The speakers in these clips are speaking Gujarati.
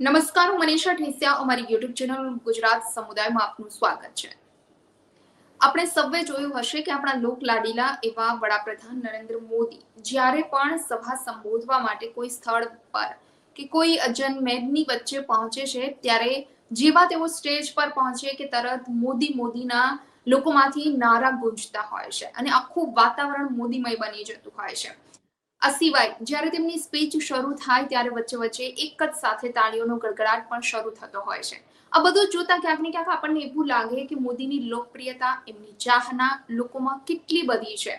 નમસ્કાર, હું મનીષા ઠેસિયા અમારી યુટ્યુબ ચેનલ ગુજરાત સમુદાયમાં આપનું સ્વાગત છે. આપણે સૌએ જોયું હશે કે આપણા લોક લાડીલા એવા વડાપ્રધાન નરેન્દ્ર મોદી જ્યારે પણ સભા સંબોધવા માટે કોઈ સ્થળ પર કે કોઈ જનમેદની વચ્ચે પહોંચે છે, ત્યારે જેવા તેઓ સ્ટેજ પર પહોંચે કે તરત મોદી મોદીના લોકોમાંથી નારા ગુંજતા હોય છે અને આખું વાતાવરણ મોદીમય બની જતું હોય છે. આ સિવાય જ્યારે તેમની સ્પીચ શરૂ થાય ત્યારે વચ્ચે વચ્ચે એક જ સાથે તાળીઓનો ગડગડાટ પણ શરૂ થતો હોય છે. આ બધું જોતા ક્યાંક ને ક્યાંક આપણને એવું લાગે કે મોદીની લોકપ્રિયતા, એમની ચાહના લોકોમાં કેટલી બધી છે.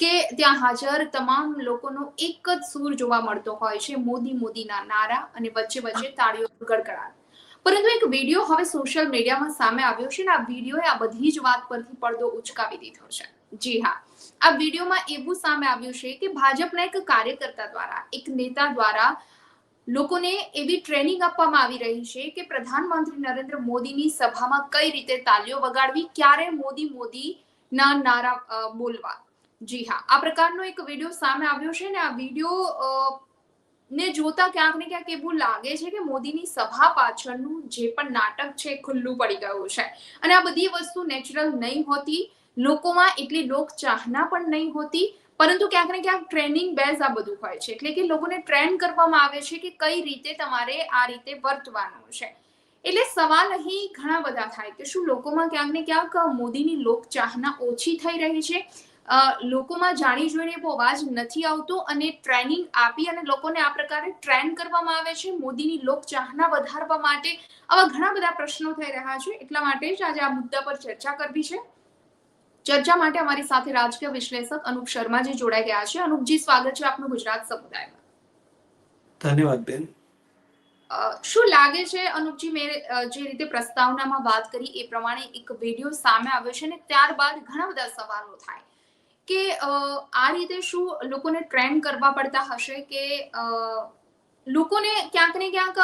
કે ત્યાં હાજર તમામ લોકોનો એક જ સૂર જોવા મળતો હોય છે, મોદી મોદીના નારા અને વચ્ચે વચ્ચે તાળીઓનો ગડગડાટ. પરંતુ એક વીડિયો હવે સોશિયલ મીડિયામાં સામે આવ્યો છે અને આ વિડીયોએ આ બધી જ વાત પરથી પડદો ઉચકાવી દીધો છે. જી હા. આ વિડીયોમાં એવું સામે આવ્યું છે કે ભાજપના એક કાર્યકર્તા દ્વારા, એક નેતા દ્વારા લોકોને એવી ટ્રેનિંગ આપવામાં આવી રહી છે કે પ્રધાનમંત્રી નરેન્દ્ર મોદીની સભામાં કઈ રીતે તાલીઓ વગાડવી, ક્યારે મોદી મોદી ના નારા બોલવા. જી હા, આ પ્રકારનો એક વીડિયો સામે આવ્યો છે ને આ વીડિયો ને જોતા ક્યાંક ને ક્યાંક એવું લાગે છે કે મોદીની સભા પાછળનું જે પણ નાટક છે ખુલ્લું પડી ગયું છે. અને આ બધી વસ્તુ નેચરલ નહીં હોતી. લોકોમાં એટલી લોક ચાહના પણ નહીં હોતી, પરંતુ ક્યાંક ને ક્યાંક ટ્રેનિંગ બેઝ આ બધું હોય છે. એટલે કે લોકોને ટ્રેન કરવામાં આવે છે કે કઈ રીતે તમારે આ રીતે વર્તવાનું છે. એટલે સવાલ અહીં ઘણા બધા થાય કે શું લોકોમાં ક્યાંક ને ક્યાંક મોદીની લોક ચાહના ઓછી થઈ રહી છે? લોકોમાં જાણી જોઈને એવો અવાજ નથી આવતો અને ટ્રેનિંગ આપી અને લોકોને આ પ્રકારે ટ્રેન કરવામાં આવે છે, મોદીની લોક ચાહના વધારવા માટે આવા ઘણા બધા પ્રશ્નો થઈ રહ્યા છે. એટલા માટે જ આજે આ મુદ્દા પર ચર્ચા કરવી છે. ચર્ચા માટે અમારી સાથે રાજકીય વિશ્લેષક અનુપ શર્માજી જોડાઈ ગયા છે. અનુપજી સ્વાગત છે આપનું ગુજરાત સમુદાયમાં. ધન્યવાદ બેન. અ, શું લાગે છે અનુપજી મેં જે રીતે પ્રસ્તાવનામાં વાત કરી એ પ્રમાણે એક વીડિયો સામે આવ્યો છે ને ત્યારબાદ ઘણા બધા સવાલો થાય. કે આ રીતે શું લોકોને ટ્રેન કરવા પડતા હશે કે લોકોને ક્યાંક ને ક્યાંક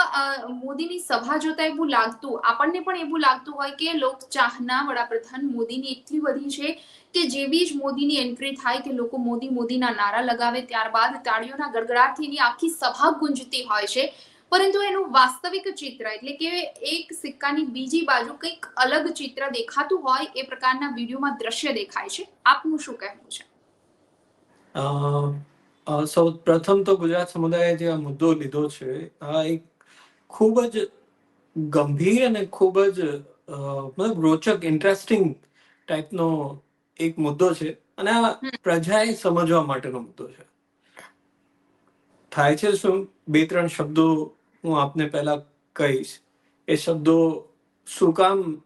મોદીની સભા જોતા એવું લાગતું, આપણને પણ એવું લાગતું હોય કે લોક ચાહના વડાપ્રધાન મોદીની એટલી બધી છે કે જેવી જ મોદીની એન્ટ્રી થાય કે લોકો મોદી મોદીના નારા લગાવે ત્યારબાદ તાળીઓના ગડગડાટથી આખી સભા ગુંજતી હોય છે. પરંતુ એનું વાસ્તવિક ચિત્ર એટલે કે એક સિક્કાની બીજી બાજુ કંઈક અલગ ચિત્ર દેખાતું હોય એ પ્રકારના વિડીયોમાં દ્રશ્ય દેખાય છે. આપનું શું કહેવું છે? સૌ પ્રથમ તો ગુજરાત સમુદાયે જે આ મુદ્દો લીધો છે આ એક ખૂબ જ ગંભીર અને ખૂબ જ મતલબ રોચક ઇન્ટરેસ્ટિંગ ટાઈપનો એક મુદ્દો છે અને આ પ્રજાએ સમજવા માટેનો મુદ્દો છે. થાય છે શું? બે ત્રણ શબ્દો હું આપને પહેલા કહીશ. એ શબ્દો શું કામ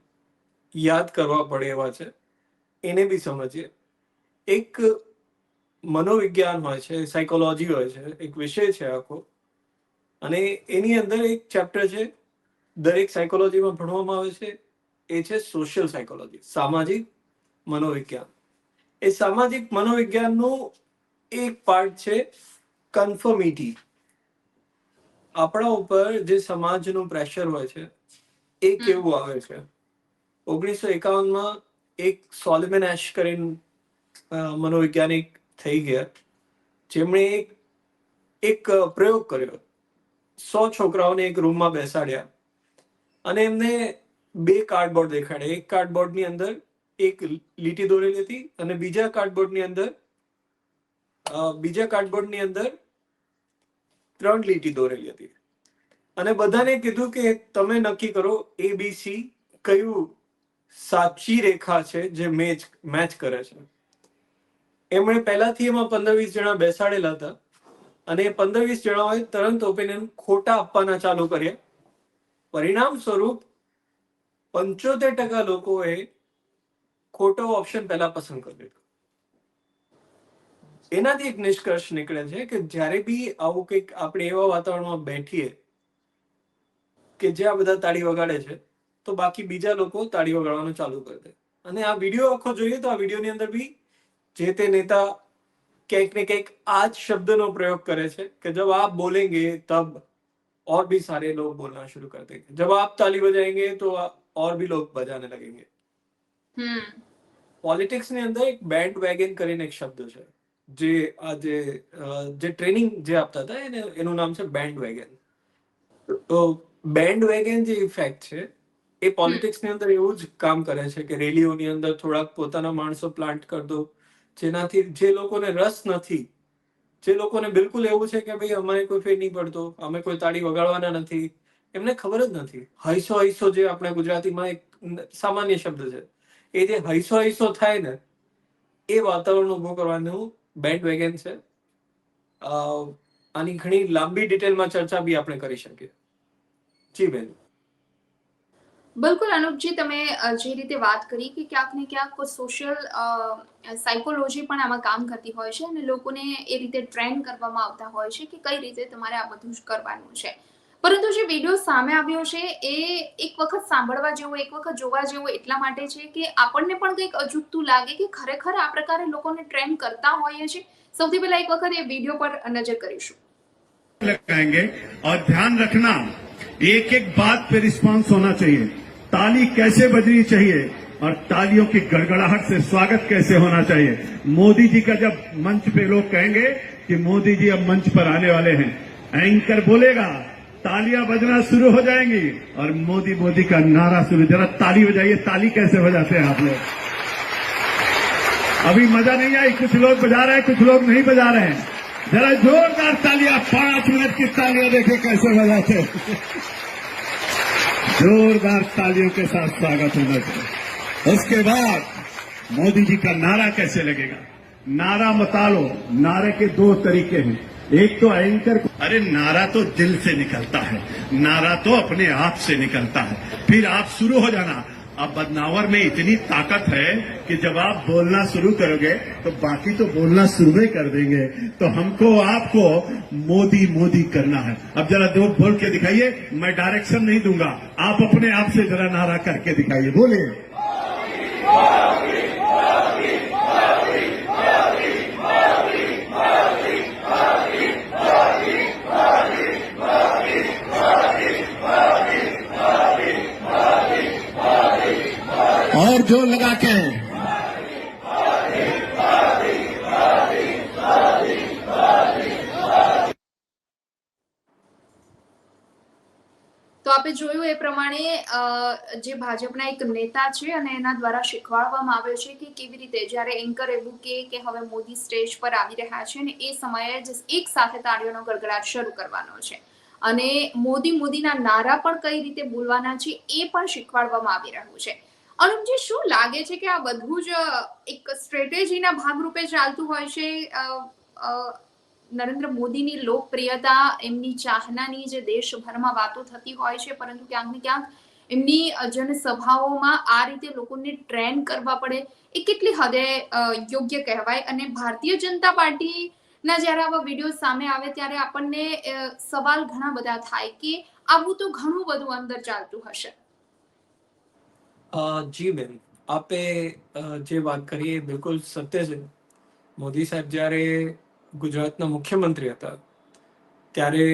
યાદ કરવા પડે એવા છે? એને બી સમજીએ. એક મનોવિજ્ઞાન હોય છે સાયકોલોજી હોય છે એક વિષય છે આખો. અને એની અંદર એક ચેપ્ટર છે દરેક સાયકોલોજીમાં ભણવામાં આવે છે એ છે સોશિયલ સાયકોલોજી સામાજિક મનોવિજ્ઞાન. એ સામાજિક મનોવિજ્ઞાનનું એક પાર્ટ છે કન્ફર્મિટી આપણા ઉપર જે સમાજનું પ્રેશર હોય છે એ કેવું આવે છે? ઓગણીસો એકાવનમાં એક સોલિમેન એશ કરીને મનોવૈજ્ઞાનિક થઈ ગયા. જેમણે એક એક પ્રયોગ કર્યો. સો છોકરાઓને એક રૂમમાં બેસાડ્યા. અને એમને બે કાર્ડબોર્ડ દેખાડ્યા. એક કાર્ડબોર્ડની અંદર એક લીટી દોરેલી હતી અને બીજા કાર્ડબોર્ડની અંદર બીજા કાર્ડબોર્ડની અંદર ત્રણ લીટી દોરેલી હતી. અને બધાને કીધું કે તમે નક્કી કરો એ બી સી કયું સાચી રેખા છે જે મેચ મેચ કરે છે. એમણે પહેલાથી એમાં પંદર વીસ જણા બેસાડેલા હતા. અને એ પંદર વીસ જણાઓએ તરંત ઓપિનિયન ખોટા આપવાના ચાલુ કર્યા. પરિણામ સ્વરૂપ પંચોતેર ટકા લોકોએ ખોટો ઓપ્શન પહેલા પસંદ કરી લીધો. એનાથી એક નિષ્કર્ષ નીકળે છે કે જ્યારે બી આવું કંઈક આપણે એવા વાતાવરણમાં બેઠીએ કે જ્યાં બધા તાળી વગાડે છે, તો બાકી બીજા લોકો તાળી વગાડવાનું ચાલુ કરી દે. અને આ વીડિયો આખો જોઈએ તો આ વિડીયોની અંદર બી જે તે નેતા ક્યાંક ને ક્યાંક આ જ શબ્દનો પ્રયોગ કરે છે કે જબ આપ બોલેંગે તબ ઓર भी સારે लोग બોલના શરૂ કર देंगे जब आप ताली बजाएंगे तो और भी लोग बजाने लगेंगे પોલિટિક્સની અંદર એક બેન્ડ વેગન કરીને એક શબ્દ છે. જે આજે જે ટ્રેનિંગ જે આપતા હતા એને એનું નામ છે બેન્ડ વેગન. તો બેન્ડ વેગન જે ઇફેક્ટ છે એ પોલિટિક્સની અંદર એવું જ કામ કરે છે કે રેલીઓની અંદર થોડાક પોતાના માણસો પ્લાન્ટ કરી દો જેનાથી જે લોકોને રસ નથી, જે લોકોને બિલકુલ એવું છે કે ભાઈ અમારે કોઈ ફેર નહીં પડતો, અમે કોઈ તાળી વગાડવાના નથી, એમને ખબર જ નથી. હૈસો હૈસો જે આપણે ગુજરાતીમાં એક સામાન્ય શબ્દ છે. એ જે હૈસો હૈસો થાય ને, એ વાતાવરણ ઊભું કરવાનું બેન્ડ વેગન છે આની ઘણી લાંબી ડિટેલમાં ચર્ચા બી આપણે કરી શકીએ. જી બેન. બિલકુલ અનુપજી તમે અ, જે રીતે વાત કરી કે ક્યાંક ને ક્યાંક સોશિયલ સાયકોલોજી પણ આમાં કામ કરતી હોય છે અને લોકોને એ રીતે ટ્રેન કરવામાં આવતા હોય છે કે કઈ રીતે તમારે આ બધું જ કરવાનું છે પરંતુ જે વિડીયો સામે આવ્યો છે એ એક વખત સાંભળવા જેવો એક વખત જોવા જેવો એટલા માટે છે કે આપણને પણ કંઈક અજુગતું લાગે કે ખરેખર આ પ્રકારે લોકોને ટ્રેન કરતા હોઈએ છે સૌથી પહેલા એક વખત એ વિડીયો પર નજર કરીશું लगाएंगे और ध्यान रखना एक एक बात पे रिस्पांस होना चाहिए ताली कैसे बजनी चाहिए? और तालियों की गड़गड़ाहट से स्वागत कैसे होना चाहिए? मोदी जी का जब मंच पे लोग कहेंगे कि मोदी जी अब मंच पर आने वाले हैं, एंकर बोलेगा, तालियाँ बजना शुरू हो जाएँगी। और मोदी मोदी का नारा शुरू जरा ताली बजाइए। ताली कैसे बजाते हैं आप लोग? अभी मज़ा नहीं आई, कुछ लोग बजा रहे हैं, कुछ लोग नहीं बजा रहे हैं। जरा जोरदार तालियाँ, पाँच मिनट की तालियाँ देखे कैसे बजाते हैं। जोरदार तालियों के साथ स्वागत होना चाहिए उसके बाद मोदी जी का नारा कैसे लगेगा? नारा मतालो नारे के दो तरीके हैं। एक तो एंकर को अरे नारा तो दिल से निकलता है। नारा तो अपने आप से निकलता है। फिर आप शुरू हो जाना। अब बदनावर में इतनी ताकत है कि जब आप बोलना शुरू करोगे तो बाकी तो बोलना शुरू ही कर देंगे। तो हमको, आपको मोदी मोदी करना है। अब जरा दो बोल के दिखाइए, मैं डायरेक्शन नहीं दूँगा। आप अपने आप से जरा नारा करके दिखाइए। बोलिए। और जोर लगा के તો આપણે જોયું એ પ્રમાણે અ, જે ભાજપના એક નેતા છે અને એના દ્વારા શીખવાડવામાં આવ્યો છે કે કેવી રીતે જ્યારે એન્કર એવું કે કે હવે મોદી સ્ટેજ પર આવી રહ્યા છે અને એ સમયે જ એક સાથે તાળીઓનો ગડગડાટ શરૂ કરવાનો છે અને મોદી મોદીના નારા પણ કઈ રીતે બોલવાના છે એ પણ શીખવાડવામાં આવી રહ્યું છે અનુપજી શું લાગે છે કે આ બધું જ એક સ્ટ્રેટેજીના ભાગરૂપે ચાલતું હોય છે? નરેન્દ્ર મોદીની લોકપ્રિયતા, એમની ચાહનાની જે દેશભરમાં વાતો થતી હોય છે, પરંતુ ક્યાંક ને ક્યાંક એમની જનસભાઓમાં આ રીતે લોકોને ટ્રેન કરવા પડે એ કેટલી હદે યોગ્ય કહેવાય? અને ભારતીય જનતા પાર્ટીના જ્યારે આવા વીડિયો સામે આવે ત્યારે આપણને સવાલ ઘણા બધા થાય કે આવું તો ઘણું બધું અંદર ચાલતું હશે. જી બેન. આપે જે વાત કરી એ બિલકુલ સત્ય છે. મોદી સાહેબ જ્યારે ગુજરાતના મુખ્યમંત્રી હતા ત્યારે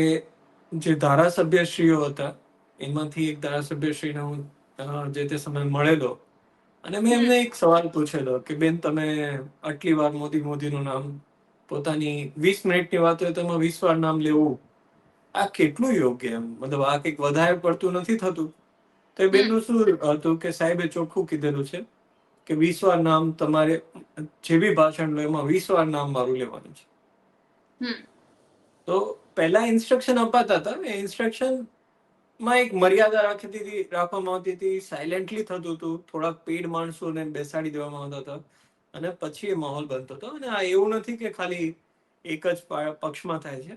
જે ધારાસભ્યશ્રીઓ હતા એમાંથી એક ધારાસભ્યશ્રીને હું જે તે સમયે મળેલો. અને મેં એમને એક સવાલ પૂછેલો કે બેન તમે આટલી વાર મોદી મોદીનું નામ પોતાની વીસ મિનિટની વાત હોય તો એમાં વીસ વાર નામ લેવું આ કેટલું યોગ્ય એમ? મતલબ આ કંઈક વધારે પડતું નથી થતું? તો એ બેનનું શું હતું કે સાહેબે ચોખ્ખું કીધેલું છે કે વીસ વાર નામ તમારે જે બી ભાષણ લો એમાં વીસ વાર નામ મારું લેવાનું છે. તો પહેલા ઇન્સ્ટ્રક્શન અપાતા હતા એ ઇન્સ્ટ્રક્શનમાં એક મર્યાદા રાખી દીધી રાખવામાં આવતી હતી સાયલેન્ટલી થતું હતું થોડાક પેડ માણસોને બેસાડી દેવામાં આવતા હતા અને પછી એ માહોલ બનતો હતો. અને આ એવું નથી કે ખાલી એક જ પક્ષમાં થાય છે.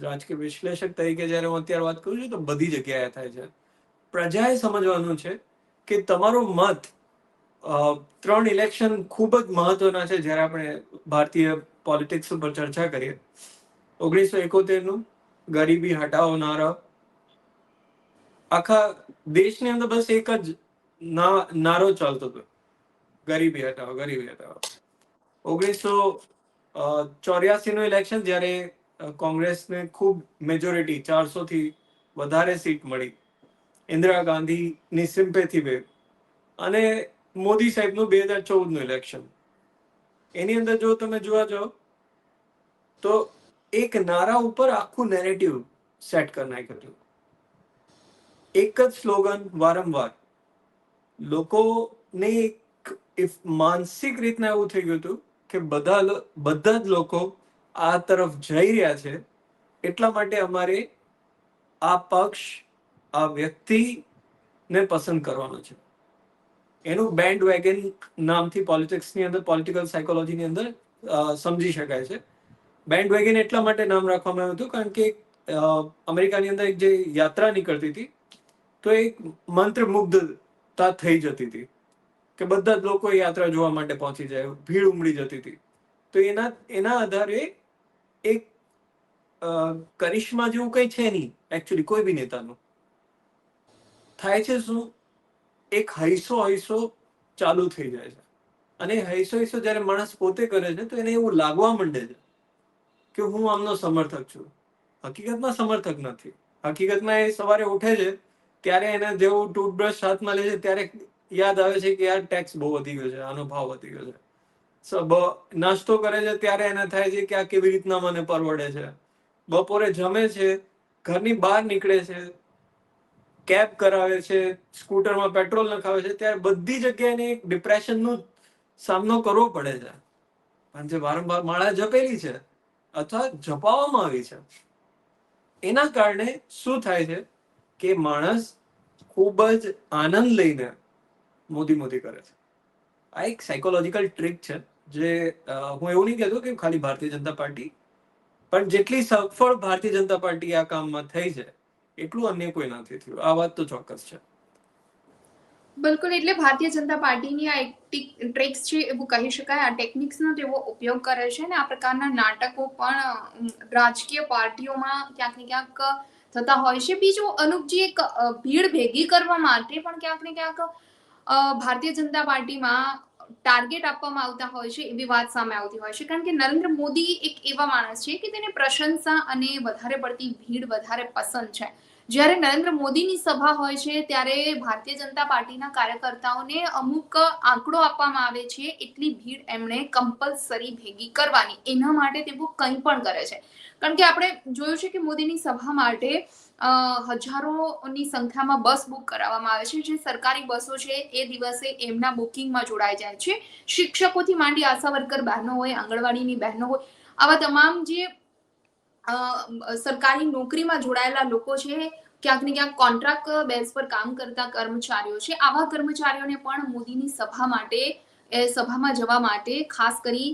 રાજકીય વિશ્લેષક તરીકે જ્યારે હું અત્યારે વાત કરું છું તો બધી જગ્યાએ થાય છે. પ્રજાએ સમજવાનું છે કે તમારો મત ત્રણ ઇલેક્શન ખૂબ જ મહત્વના છે જ્યારે આપણે ભારતીય પોલિટિક્સ ઉપર ચર્ચા કરીએ. ઓગણીસો એકોતેરનું ગરીબી હટાવો નારા આખા દેશની અંદર બસ એક જ નારો ચાલતો હતો. ગરીબી હટાવો ગરીબી હટાવો. ઓગણીસો ચોર્યાસી નું ઇલેક્શન જ્યારે કોંગ્રેસને ખૂબ મેજોરિટી ચારસો થી વધારે સીટ મળી. ઇન્દિરા ગાંધીની સિમ્પેથી વેવ અને મોદી સાહેબનું બે હજાર ચૌદનું ઇલેક્શન એની અંદર જો તમે જોવા જાઓ, તો એક નારા ઉપર આખું નેરેટિવ સેટ કરી નાખ્યું એક જ સ્લોગન વારંવાર. લોકોને એક માનસિક રીતના એવું થઈ ગયું હતું કે બધા બધા જ લોકો આ તરફ જઈ રહ્યા છે. એટલા માટે અમારે આ પક્ષ આ વ્યક્તિને પસંદ કરવાનો છે. એનું બેન્ડ વેગન નામથી પોલિટિક્સની અંદર પોલિટિકલ સાયકોલોજીની અંદર સમજી શકાય છે. બેન્ડ વેગન એટલા માટે નામ રાખવામાં આવ્યું હતું કારણ કે અમેરિકાની અંદર એક જે યાત્રા નીકળતી હતી, તો એક મંત્રમુગ્ધતા થઈ જતી હતી કે બધા જ લોકો યાત્રા જોવા માટે પહોંચી જાય, ભીડ ઉમડી જતી હતી. તો એના એના આધારે એક કરિશ્મા જેવું કંઈ છે નહીં એકચ્યુઅલી કોઈ બી નેતાનું. થાય છે શું? એક હૈસો હૈસો ચાલુ થઈ જાય છે. અને હૈસો હૈસો જ્યારે માણસ પોતે કરે છે, તો એને એવું લાગવા માંડે છે કે હું આમનો સમર્થક છું. હકીકતમાં સમર્થક નથી. હકીકતમાં એ સવારે ઉઠે છે, ત્યારે એને જેવું ટૂથબ્રશ હાથમાં લે છે, ત્યારે યાદ આવે છે કે યાર ટેક્સ બહુ વધી ગયો છે, આનો ભાવ વધી ગયો છે. નાસ્તો કરે છે, ત્યારે એને થાય છે કે આ કેવી રીતના મને પરવડે છે. બપોરે જમે છે, ઘરની બહાર નીકળે છે કેબ કરાવે છે, સ્કૂટરમાં પેટ્રોલ નખાવે છે, ત્યારે બધી જગ્યાએ એક ડિપ્રેશનનો સામનો કરવો પડે છે. પણ જે વારંવાર માળા જપેલી છે, અથવા જપાવવામાં આવી છે, એના કારણે શું થાય છે કે માણસ ખૂબ જ આનંદ લઈને મોદી મોદી કરે છે. આ એક સાયકોલોજીકલ ટ્રીક છે, જે હું એવું નહીં કહેતો કે ખાલી ભારતીય જનતા પાર્ટી, પણ જેટલી સફળ ભારતીય જનતા પાર્ટી આ કામમાં થઈ છે એટલું અન્ય કોઈ નથી થયું. આ વાત તો ચોક્કસ છે. બિલકુલ, એટલે ભારતીય જનતા પાર્ટીની આ ટ્રિક્સ છે એવું કહી શકાય. આ ટેકનિક્સનો તેઓ ઉપયોગ કરે છે અને આ પ્રકારના નાટકો પણ રાજકીય પાર્ટીઓમાં ક્યાંક ને ક્યાંક થતા હોય છે. બીજું, અનુપજી એક ભીડ ભેગી કરવા માટે પણ ક્યાંક ને ક્યાંક ભારતીય જનતા પાર્ટીમાં ટાર્ગેટ આપવામાં આવતા હોય છે એવી વાત સામે આવતી હોય છે. કારણ કે નરેન્દ્ર મોદી એક એવા માણસ છે કે તેને પ્રશંસા અને વધારે પડતી ભીડ વધારે પસંદ છે. જ્યારે નરેન્દ્ર મોદીની સભા હોય છે, ત્યારે ભારતીય જનતા પાર્ટીના કાર્યકર્તાઓને અમુક આંકડો આપવામાં આવે છે, એટલી ભીડ એમણે કમ્પલસરી ભેગી કરવાની. એના માટે તેઓ કંઈ પણ કરે છે. કારણ કે આપણે જોયું છે કે મોદીની સભા માટે હજારોની સંખ્યામાં બસ બુક કરાવવામાં આવે છે. જે સરકારી બસો છે, એ દિવસે એમના બુકિંગમાં જોડાઈ જાય છે. શિક્ષકોથી માંડી આશા વર્કર બહેનો હોય, આંગણવાડીની બહેનો હોય, આવા તમામ જે સરકારી નોકરીમાં જોડાયેલા લોકો છે, ક્યાંક ને ક્યાંક કોન્ટ્રાક્ટ બેઝ પર કામ કરતા કર્મચારીઓ છે. આવા કર્મચારીઓને પણ મોદીની સભા માટે સભામાં જવા માટે ખાસ કરી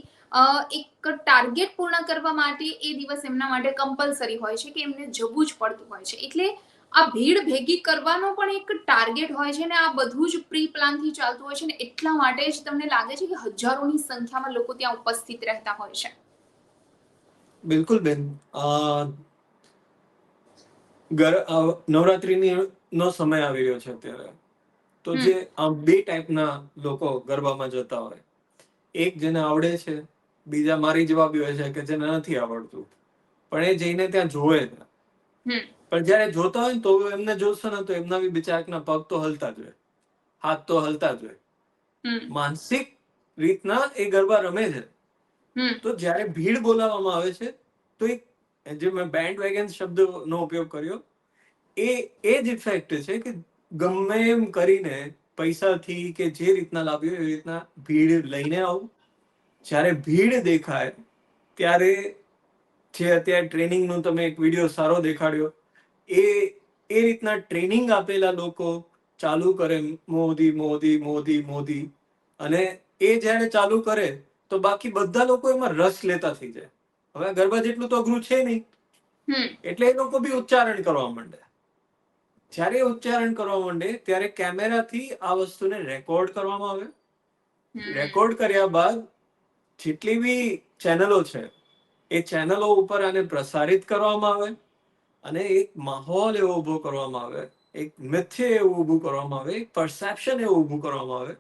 એક ટાર્ગેટ પૂર્ણ કરવા માટે એ દિવસ એમના માટે કમ્પલસરી હોય છે કે એમને જવું જ પડતું હોય છે. એટલે આ ભીડ ભેગી કરવાનો પણ એક ટાર્ગેટ હોય છે ને આ બધું જ પ્રી પ્લાનથી ચાલતું હોય છે ને એટલા માટે જ તમને લાગે છે કે હજારોની સંખ્યામાં લોકો ત્યાં ઉપસ્થિત રહેતા હોય છે. બિલકુલ બેન. અ, ગર- નવરાત્રીની નો સમય આવી રહ્યો છે અત્યારે. તો જે બે ટાઈપના લોકો ગરબામાં જતા હોય એક જેને આવડે છે બીજા મારી જવાબી હોય છે કે જેને નથી આવડતું. પણ એ જઈને ત્યાં જોવે છે. પણ જયારે જોતા હોય ને તો એમને જોશો ને તો એમના બી બિચારકના પગ તો હલતા જ હોય. હાથ તો હલતા જ હોય. માનસિક રીતના એ ગરબા રમે છે. તો જ્યારે ભીડ બોલાવવામાં આવે છે તો એક જે મેં બેન્ડ વેગન શબ્દનો ઉપયોગ કર્યો એ એ જ ઇફેક્ટ છે કે ગમે એમ કરીને પૈસાથી કે જે રીતના લાવ્યો એ રીતના ભીડ લઈને આવું. જ્યારે ભીડ દેખાય ત્યારે જે અત્યારે ટ્રેનિંગનો તમે એક વીડિયો સારો દેખાડ્યો એ એ રીતના ટ્રેનિંગ આપેલા લોકો ચાલુ કરે મોદી મોદી મોદી મોદી. અને એ જ્યારે ચાલુ કરે તો બાકી બધા લોકો એમાં રસ લેતા થઈ જાય. હવે ગરબા જેટલું તો અઘરું છે નહીં. એટલે એ લોકો બી ઉચ્ચારણ કરવા માંડે. જ્યારે ઉચ્ચારણ કરવા માંડે ત્યારે કેમેરાથી આ વસ્તુને રેકોર્ડ કરવામાં આવે. રેકોર્ડ કર્યા બાદ જેટલી બી ચેનલો છે, એ ચેનલો ઉપર આને પ્રસારિત કરવામાં આવે અને એક માહોલ એવો ઊભો કરવામાં આવે, એક મિથ્ય એવું ઊભું કરવામાં આવે, એક પરસેપ્શન એવું ઊભું કરવામાં આવે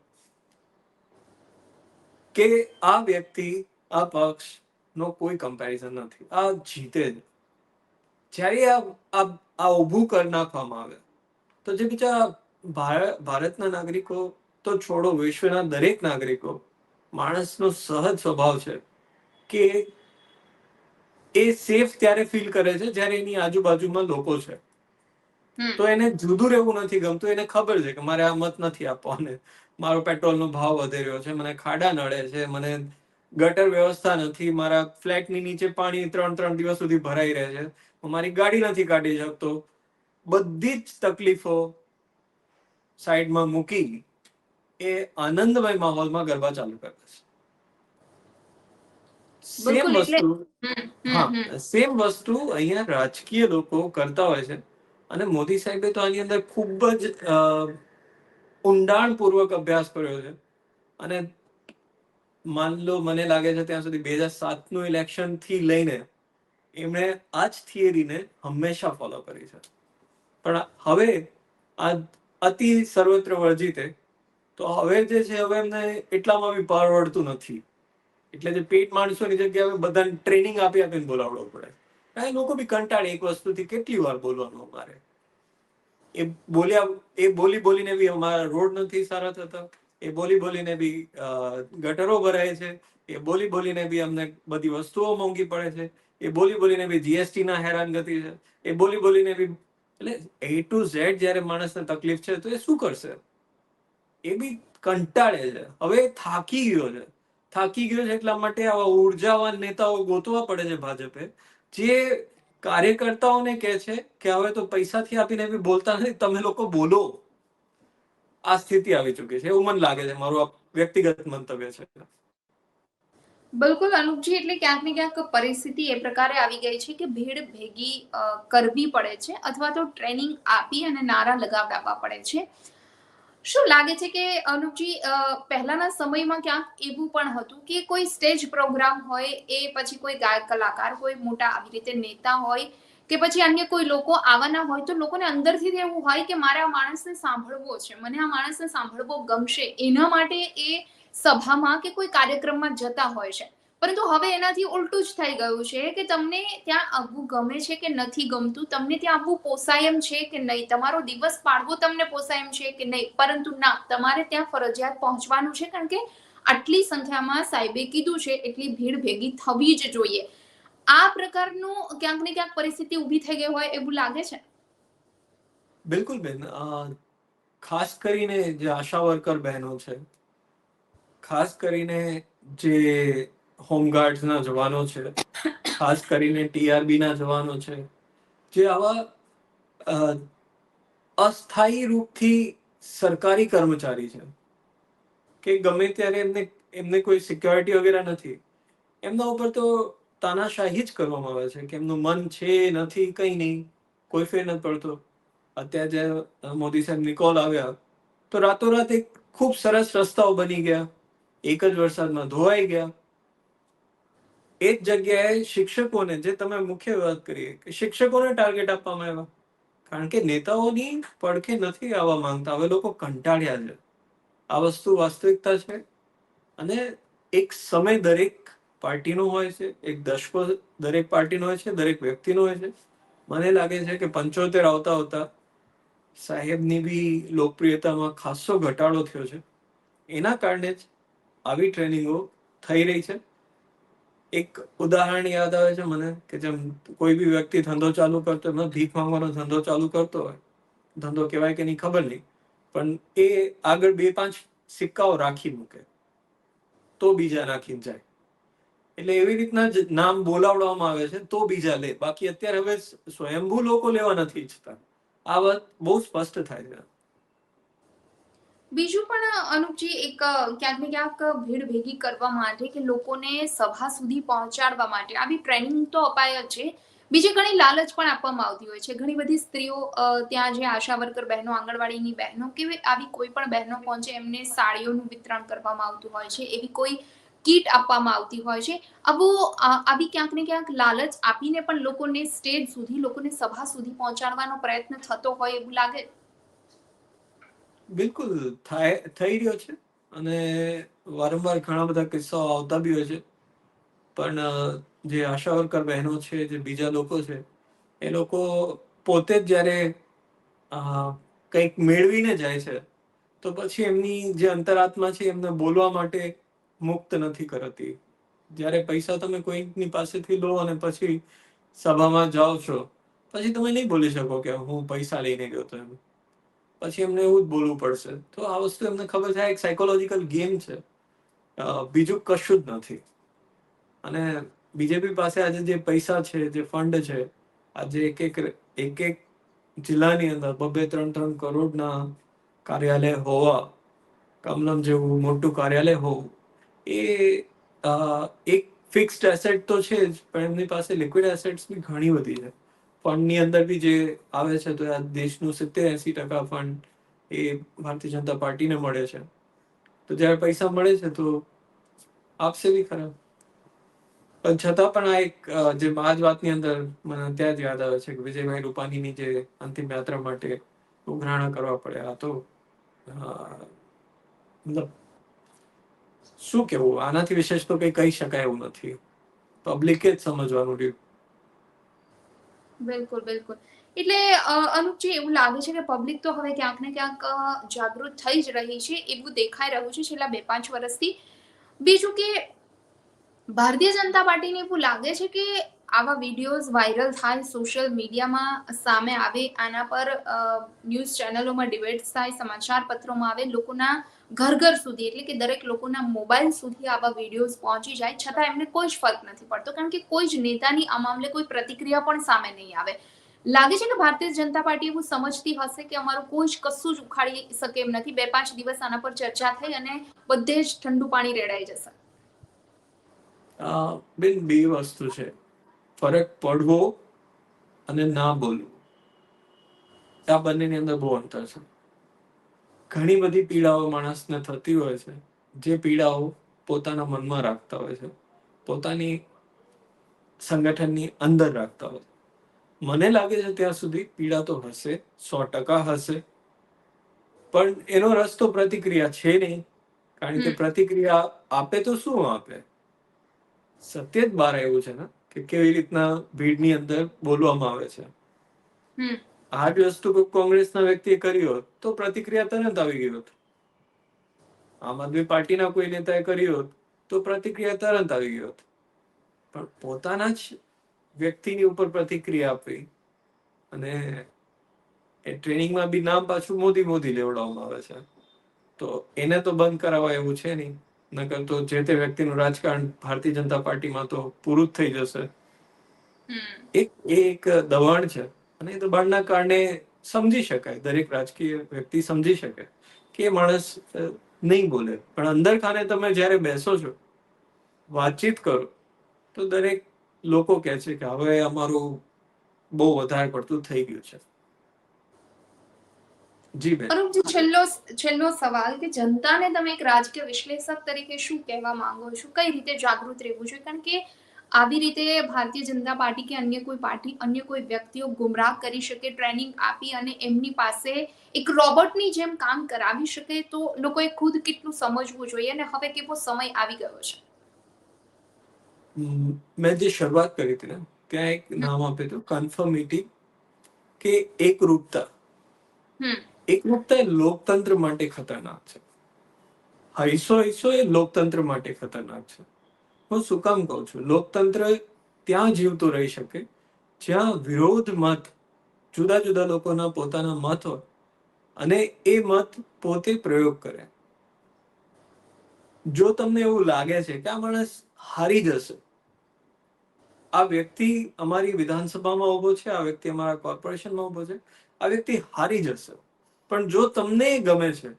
કે આ વ્યક્તિ, આ પક્ષ નો કોઈ કમ્પેરિઝન નથી, આ જીતે જ. જ્યારે આ આ ઊભું કરી નાખવામાં આવે, તો જે બીજા ભારતના નાગરિકો, તો છોડો વિશ્વના દરેક નાગરિકો માણસનો સહજ સ્વભાવ છે કે એ સેફ ત્યારે ફીલ કરે છે જ્યારે એની આજુબાજુમાં લોકો છે. તો એને જુદું રહેવું નથી ગમતું એને ખબર છે કે મારે આ મત નથી આપવાને. મારો પેટ્રોલનો ભાવ વધી રહ્યો છે મને ખાડા નડે છે મને ગટર વ્યવસ્થા નથી મારા ફ્લેટની નીચે પાણી ત્રણ ત્રણ દિવસ સુધી ભરાઈ રહે છે હું મારી ગાડી નથી કાઢી શકતો. બધી જ તકલીફો સાઈડમાં મૂકી એ આનંદમય માહોલમાં ગરબા ચાલુ કરે છે. સેમ વસ્તુ હા સેમ વસ્તુ અહીંયા રાજકીય લોકો કરતા હોય છે. અને મોદી સાહેબે તો આની અંદર ખૂબ જ ઊંડાણપૂર્વક અભ્યાસ કર્યો છે. અને માન લો મને લાગે છે ત્યાં સુધી બે હજાર સાતનું ઇલેક્શનથી લઈને એમણે આ જ થિયરીને હંમેશા ફોલો કરી છે. પણ હવે આ અતિ સર્વત્ર વર્જિતે તો હવે જે છે, હવે એમને એટલામાં બી પરવડતું નથી. એટલે જે પેટ માણસોની જગ્યાએ બધાને ટ્રેનિંગ આપી આપીને બોલાવડવો પડે. કારણ લોકો બી કંટાળે એક વસ્તુથી કેટલી વાર બોલવાનું અમારે. એ બોલ્યા, એ બોલી બોલીને બી અમારા રોડ નથી સારા થતા. એ બોલી બોલીને બી ગટરો ભરાય છે. એ બોલી બોલીને બી અમને બધી વસ્તુઓ મોંઘી પડે છે. એ બોલી બોલીને બી જીએસટી ના હેરાનગતિ છે. એ બોલી બોલીને બી, એટલે એ ટુ ઝેડ જ્યારે માણસને તકલીફ છે, તો એ શું કરશે? એ બી કંટાળે છે. હવે થાકી ગયો છે. થાકી ગયો છે એટલા માટે આવા ઉર્જાવાન નેતાઓ ગોતવા પડે છે ભાજપે. જે કાર્યકર્તાઓને કહે છે કે હવે તો પૈસાથી આપીને બી બોલતા નથી, તમે લોકો બોલો. આ સ્થિતિ આવી ચૂકી છે. એવું મને લાગે છે. મારું આ વ્યક્તિગત મંતવ્ય છે. બિલકુલ, અનુપજી, એટલે ક્યાંક ને ક્યાંક પરિસ્થિતિ એ પ્રકારે આવી ગઈ છે કે ભીડ ભેગી કરવી પડે છે અથવા તો ટ્રેનિંગ આપી અને નારા લગાવડાવવા પડે છે. શું લાગે છે કે, અનુપજી પહેલાના સમયમાં ક્યાંક એવું પણ હતું કે કોઈ સ્ટેજ પ્રોગ્રામ હોય, એ પછી કોઈ ગાયક કલાકાર કોઈ મોટા આવી રીતે નેતા હોય, કે પછી અન્ય કોઈ લોકો આવવાના હોય, તો લોકોને અંદરથી એવું હોય કે મારે આ માણસને સાંભળવો છે. મને આ માણસને સાંભળવો ગમશે. એના માટે એ સભામાં કે કોઈ કાર્યક્રમમાં જતા હોય છે. પરંતુ હવે એનાથી ઉલટું જ થઈ ગયું છે કે તમને ત્યાં આવવું ગમે છે કે નથી ગમતું, તમને ત્યાં આવવું પોસાય એમ છે કે નહીં? તમારો દિવસ પાડવો તમને પોસાયમ છે કે નહીં? પરંતુ ના, તમારે ત્યાં ફરજિયાત પહોંચવાનું છે કારણ કે આટલી સંખ્યામાં સાહેબે કીધું છે, એટલી ભીડ ભેગી થવી જ જોઈએ. આ પ્રકારનું ક્યાંક ને ક્યાંક પરિસ્થિતિ ઊભી થઈ ગઈ હોય એવું લાગે છે? બિલકુલ બેન ખાસ કરીને જે આશા વર્કર બહેનો છે, ખાસ કરીને જે હોમગાર્ડ્સના જવાનો છે. ખાસ કરીને ટીઆરબી ના જવાનો છે. જે આવા અસ્થાયી રૂપથી સરકારી કર્મચારી છે. કે ગમે ત્યારે એમને એમને કોઈ સિક્યોરિટી વગેરે નથી. એમના ઉપર તો તાનાશાહી જ કરવામાં આવે છે કે એમનું મન છે, નથી, કંઈ નહીં. કોઈ ફેર નથી પડતો. અત્યારે જે મોદી સાહેબની કોલ આવ્યા, તો રાતોરાત એક ખૂબ સરસ રસ્તાઓ બની ગયા. એક જ વરસાદમાં ધોવાઈ ગયા. એ જ જગ્યાએ શિક્ષકોને જે તમે મુખ્ય વાત કરીએ કે શિક્ષકોને ટાર્ગેટ આપવામાં આવ્યા. કારણ કે નેતાઓની પડખે નથી આવવા માંગતા. હવે લોકો કંટાળ્યા છે. આ વસ્તુ વાસ્તવિકતા છે. અને એક સમય દરેક પાર્ટીનો હોય છે, એક દશકો દરેક પાર્ટીનો હોય છે, દરેક વ્યક્તિનો હોય છે. મને લાગે છે કે પંચોતેર આવતા આવતા સાહેબની બી લોકપ્રિયતામાં ખાસો ઘટાડો થયો છે. એના કારણે જ આવી ટ્રેનિંગો થઈ રહી છે. એક ઉદાહરણ યાદ આવે છે મને, કે જેમ કોઈ બી વ્યક્તિ ધંધો ચાલુ કરતો હોય એમાં ભીખ માંગવાનો ધંધો ચાલુ કરતો હોય, ધંધો કહેવાય કે નહીં ખબર નહીં, પણ એ આગળ બે પાંચ સિક્કાઓ રાખી મૂકે, તો બીજા રાખી જાય. એટલે એવી રીતના જ નામ બોલાવડવામાં આવે છે, તો બીજા લે, બાકી અત્યારે હવે સ્વયંભૂ લોકો લેવા નથી ઈચ્છતા. આ વાત બહુ સ્પષ્ટ થાય છે. બીજું પણ, અનુપજી, એક ક્યાંક ને ક્યાંક ભીડ ભેગી કરવા માટે કે લોકોને સભા સુધી પહોંચાડવા માટે. આવી ટ્રેનિંગ તો અપાય જ છે. બીજી ઘણી લાલચ પણ આપવામાં આવતી હોય છે. ઘણી બધી સ્ત્રીઓ ત્યાં જે આશા વર્કર બહેનો, આંગણવાડીની બહેનો કે આવી કોઈ પણ બહેનો પહોંચે, એમને સાડીઓનું વિતરણ કરવામાં આવતું હોય છે. એવી કોઈ કીટ આપવામાં આવતી હોય છે. આવો આવી ક્યાંક ને ક્યાંક લાલચ આપીને પણ લોકોને સ્ટેજ સુધી, લોકોને સભા સુધી પહોંચાડવાનો પ્રયત્ન થતો હોય એવું લાગે? બિલકુલ થાય, થઈ રહ્યો છે અને વારંવાર ઘણા બધા કિસ્સાઓ આવતા બી હોય છે. પણ જે આશા વર્કર બહેનો છે, જે બીજા લોકો છે, એ લોકો પોતે જ જ્યારે કંઈક મેળવીને જાય છે, તો પછી એમની જે અંતરાત્મા છે, એમને બોલવા માટે મુક્ત નથી કરતી. જ્યારે પૈસા તમે કોઈકની પાસેથી લો અને પછી સભામાં જાઓ છો, પછી તમે નહીં બોલી શકો કે હું પૈસા લઈને ગયો હતો એમ. પછી એમને એવું જ બોલવું પડશે. તો આ વસ્તુ એમને ખબર છે એક સાયકોલોજીકલ ગેમ છે. બીજું કશું જ નથી. અને બીજેપી પાસે આજે જે પૈસા છે, જે ફંડ છે, આજે એક એક એક એક જિલ્લાની અંદર બબે ત્રણ ત્રણ કરોડના કાર્યાલય હોવા, કમલમ જેવું મોટું કાર્યાલય હોવું, એ એક ફિક્સ્ડ એસેટ તો છે જ, પણ એમની પાસે લિક્વિડ એસેટ્સ બી ઘણી બધી છે. ફંડની અંદર બી જે આવે છે, તો આ દેશનું સિત્તેર એસી ટકા ફંડ એ ભારતીય જનતા પાર્ટીને મળે છે. તો જ્યારે પૈસા મળે છે, તો આપશે બી ખરા. પણ છતાં પણ આ એક જે આ વાતની અંદર મને ત્યાં જ યાદ આવે છે કે વિજયભાઈ રૂપાણીની જે અંતિમ યાત્રા માટે ઉઘરાણા કરવા પડે આ તો મતલબ શું કેવું આનાથી વિશેષ તો કઈ કહી શકાય એવું નથી. પબ્લિકે જ સમજવાનું રહ્યું. બિલકુલ બિલકુલ. એટલે અનુપજી એવું લાગે છે કે પબ્લિક તો હવે ક્યાંક ને ક્યાંક જાગૃત થઈ જ રહી છે, એવું દેખાઈ રહ્યું છે છેલ્લા બે પાંચ વર્ષથી. બીજું કે, ભારતીય જનતા પાર્ટીને એવું લાગે છે કે આવા વિડીયોઝ વાયરલ થાય સોશિયલ મીડિયામાં સામે આવે, આના પર ન્યૂઝ ચેનલોમાં ડિબેટ્સ થાય સમાચાર પત્રોમાં આવે, લોકોના ઘર ઘર સુધી, એટલે કે દરેક લોકોના મોબાઈલ સુધી આવા વિડીયોઝ પહોંચી જાય, છતાં એમને કોઈ જ ફરક નથી પડતો, કારણ કે કોઈ જ નેતાની આ મામલે કોઈ પ્રતિક્રિયા પણ સામે નહીં આવે. લાગે છે કે ભારતીય જનતા પાર્ટી એવું સમજતી હશે કે અમારું કોઈ જ કશું જ ઉખાડી શકે એમ નથી. બે પાંચ દિવસ આના પર ચર્ચા થઈ અને બધે જ ઠંડુ પાણી રેડાઈ જશે. બેન, બે વસ્તુ છે. ફરક પડવો અને ના બોલવું. આ બંનેની અંદર બહુ અંતર છે. ઘણી બધી પીડાઓ માણસને થતી હોય છે. જે પીડાઓ પોતાના મનમાં રાખતા હોય છે. પોતાની સંગઠનની અંદર રાખતા હોય છે. મને લાગે છે ત્યાં સુધી પીડા તો હશે સો ટકા હશે. પણ એનો રસ્તો પ્રતિક્રિયા છે નહીં. કારણ કે પ્રતિક્રિયા આપે તો શું આપે? સત્ય જ બહાર આવ્યું છે ને કે કેવી રીતના ભીડની અંદર બોલવામાં આવે છે. આ જ વસ્તુ કોંગ્રેસના વ્યક્તિએ કરી હોત તો પ્રતિક્રિયા તરત આવી ગઈ હોત. આમ આદમી પાર્ટીના કોઈ નેતાએ કરી હોત તો પ્રતિક્રિયા તરત આવી ગઈ હોત. પણ પોતાના જ વ્યક્તિની ઉપર પ્રતિક્રિયા આપવી અને એ ટ્રેનિંગમાં બી નામ પાછું મોદી મોદી લેવડાવવામાં આવે છે. તો એને તો બંધ કરાવવા એવું છે નહીં. નકર તો જે તે વ્યક્તિનું રાજકારણ ભારતીય જનતા પાર્ટીમાં તો પૂરું જ થઈ જશે. એક એક દબાણ છે. અને એ દબાણના કારણે સમજી શકાય, દરેક રાજકીય વ્યક્તિ સમજી શકે કે માણસ નહીં બોલે. પણ અંદર ખાને તમે જ્યારે બેસો છો, વાતચીત કરો, તો દરેક લોકો કહે છે કે, હવે અમારું બહુ વધારે પડતું થઈ ગયું છે. જી બેન. અરુણજી છેલ્લો છેલ્લો સવાલ કે જનતાને તમે એક રાજકીય વિશ્લેષક તરીકે શું કહેવા માંગો છો? કઈ રીતે જાગૃત રહેવું જોઈએ? કારણ કે આવી રીતે ભારતીય જનતા પાર્ટી કે અન્ય કોઈ પાર્ટી અન્ય કોઈ વ્યક્તિઓ ગુમરાહ કરી શકે ટ્રેનિંગ આપી અને એમની પાસે એક રોબોટની જેમ કામ કરાવી શકે તો લોકોએ ખુદ કેટલું સમજવું જોઈએ અને હવે કેવો સમય આવી ગયો છે? મેં જે શરૂઆત કરી હતી ને ત્યાં એક નામ આપ્યું હતું કન્ફર્મિટી કે એકરૂપતા. એકરૂપતા એ લોકતંત્ર માટે ખતરનાક છે. હૈસો હૈસો એ લોકતંત્ર માટે ખતરનાક છે. હું શું કામ કહું છું? લોકતંત્ર ત્યાં જીવતું રહી શકે, જ્યાં વિરોધ મત, જુદા જુદા લોકોના પોતાના મત હોય અને એ મત પોતે પ્રયોગ કરે. જો તમને એવું લાગે છે કે આ માણસ હારી જશે, આ વ્યક્તિ અમારી વિધાનસભામાં ઊભો છે, આ વ્યક્તિ અમારા કોર્પોરેશનમાં ઊભો છે, આ વ્યક્તિ હારી જશે. પણ જો તમને ગમે છે,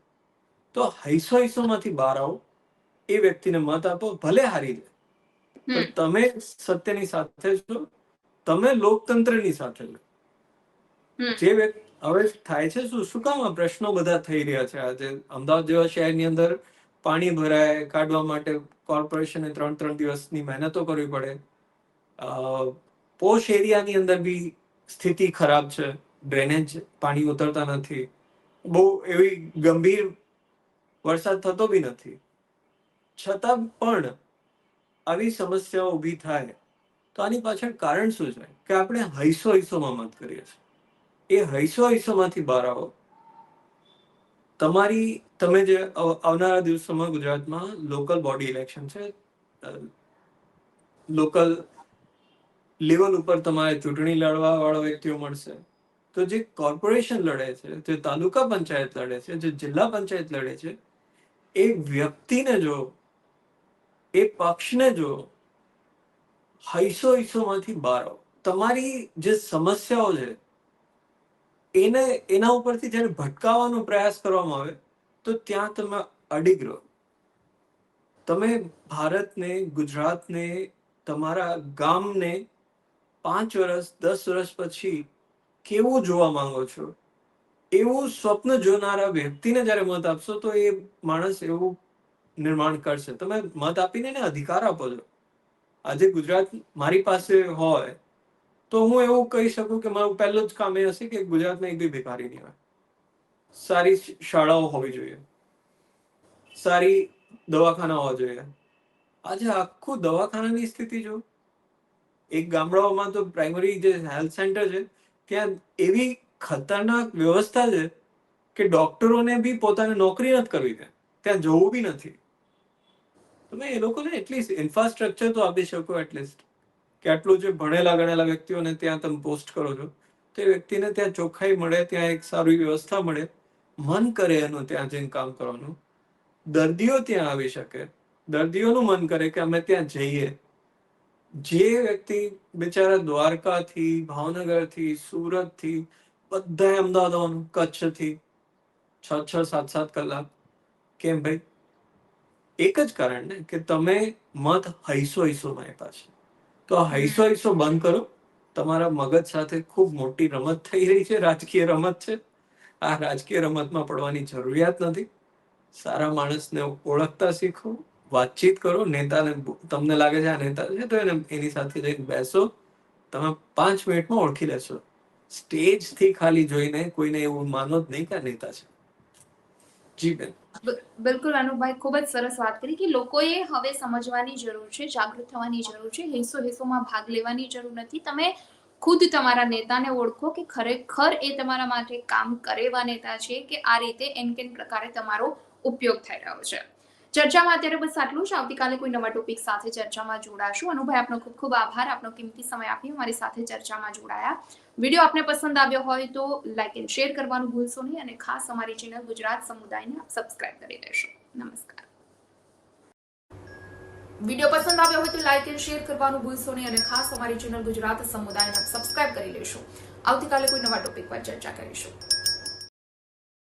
તો હૈસો હૈસોમાંથી બહાર આવો, એ વ્યક્તિને મત આપો, ભલે હારી જાય. તમે સત્યની સાથે છો તમે લોકતંત્રની સાથે છો. જે વ્યક્તિ હવે થાય છે શું? શું કામ આ પ્રશ્નો બધા થઈ રહ્યા છે? આજે અમદાવાદ જેવા શહેરની અંદર પાણી ભરાય કાઢવા માટે કોર્પોરેશને ત્રણ ત્રણ દિવસની મહેનતો કરવી પડે. પોશ એરિયાની અંદર બી સ્થિતિ ખરાબ છે. ડ્રેનેજ પાણી ઉતરતા નથી. બહુ એવી ગંભીર વરસાદ થતો બી નથી. છતાં પણ આવી સમસ્યાઓ ઊભી થાય, તો આની પાછળ કારણ શું છે? કે આપણે હૈસો હૈસોમાં મત કરીએ છીએ. એ હૈસો હૈસોમાંથી બહાર આવો. તમારી, તમે જે આવનારા દિવસોમાં ગુજરાતમાં લોકલ બોડી ઇલેક્શન છે લોકલ લેવલ ઉપર તમારે ચૂંટણી લડવા વાળા વ્યક્તિઓ મળશે. તો જે કોર્પોરેશન લડે છે, જે તાલુકા પંચાયત લડે છે, જે જિલ્લા પંચાયત લડે છે, એ વ્યક્તિને જો એ પક્ષને જો હૈસો હૈસોમાંથી બહાર આવો. તમારી જે સમસ્યાઓ છે, એને, એના ઉપરથી જ્યારે ભટકાવાનો પ્રયાસ કરવામાં આવે, તો ત્યાં તમે અડીગ રહો તમે ભારતને, ગુજરાતને, તમારા ગામને પાંચ વર્ષ દસ વર્ષ પછી કેવું જોવા માંગો છો? એવું સ્વપ્ન જોનારા વ્યક્તિને જ્યારે મત આપશો, તો એ માણસ એવું નિર્માણ કરશે. તમે મત આપીને એને અધિકાર આપો છો. આજે ગુજરાત મારી પાસે હોય તો હું એવું કહી શકું કે મારું પહેલું જ કામ એ હશે કે ગુજરાતમાં એક બી ભિખારી નહીં હોય. સારી શાળાઓ હોવી જોઈએ. સારી દવાખાના હોવા જોઈએ. આજે આખું દવાખાનાની સ્થિતિ જો, એક ગામડાઓમાં તો પ્રાઇમરી જે હેલ્થ સેન્ટર છે, ત્યાં એવી ખતરનાક વ્યવસ્થા છે કે ડોક્ટરોને બી પોતાને નોકરી નથી કરવી ત્યાં. ત્યાં જવું બી નથી. તમે એ લોકોને એટલીસ્ટ ઇન્ફ્રાસ્ટ્રક્ચર તો આપી શકો એટલીસ્ટ કે આટલું જે ભણેલા ગણેલા વ્યક્તિઓને ત્યાં તમે પોસ્ટ કરો છો, તે વ્યક્તિને ત્યાં ચોખ્ખાઈ મળે, ત્યાં એક સારી વ્યવસ્થા મળે, મન કરે એનું ત્યાં જઈને કામ કરવાનું. દર્દીઓ ત્યાં આવી શકે. દર્દીઓનું મન કરે કે અમે ત્યાં જઈએ. જે વ્યક્તિ બિચારા દ્વારકાથી, ભાવનગરથી, સુરતથી બધા અમદાવાદ કચ્છથી, છ છ, સાત સાત કલાક. કેમ ભાઈ? એક જ કારણ ને કે તમે મત હૈસો હૈસો માપ્યા છે. તો હૈસો હૈસો બંધ કરો. તમારા મગજ સાથે ખૂબ મોટી રમત થઈ રહી છે રાજકીય રમત છે. આ રાજકીય રમતમાં પડવાની જરૂરિયાત નથી. સારા માણસને ઓળખતા શીખો વાતચીત કરો. નેતાને તમને લાગે છે આ નેતા છે તો એને એની સાથે જઈને બેસો. તમે પાંચ મિનિટમાં ઓળખી લેશો. સ્ટેજથી ખાલી જોઈને કોઈને એવું માનો જ નહીં કે આ નેતા છે. જી બેન. બિલકુલ અનુભાઈ ખૂબ જ સરસ વાત કરી કે લોકોએ હવે સમજવાની જરૂર છે, જાગૃત થવાની જરૂર છે હિસ્સો હિસ્સોમાં ભાગ લેવાની જરૂર નથી. તમે ખુદ તમારા નેતાને ઓળખો કે ખરેખર એ તમારા માટે કામ કરે એવા નેતા છે કે આ રીતે એન કેન પ્રકારે તમારો ઉપયોગ થઈ રહ્યો છે. ચર્ચામાં અત્યારે બસ આટલું જ. આવતીકાલે કોઈ નવા ટોપિક સાથે ચર્ચામાં જોડાશું. અનુભાઈ, આપનો ખૂબ ખૂબ આભાર. આપનો કિંમતી સમય આપી અમારી સાથે ચર્ચામાં જોડાયા. વીડિયો આપને પસંદ આવ્યો હોય તો લાઈક એન્ડ શેર કરવાનું ભૂલશો નહીં અને ખાસ અમારી ચેનલ ગુજરાત સમુદાયને સબસ્ક્રાઇબ કરી દેશો નમસ્કાર. વીડિયો પસંદ આવ્યો હોય તો લાઈક એન્ડ શેર કરવાનું ભૂલશો નહીં અને ખાસ અમારી ચેનલ ગુજરાત સમુદાયને સબસ્ક્રાઇબ કરી લેશો. આવતીકાલે કોઈ નવા ટોપિક પર ચર્ચા કરીશું.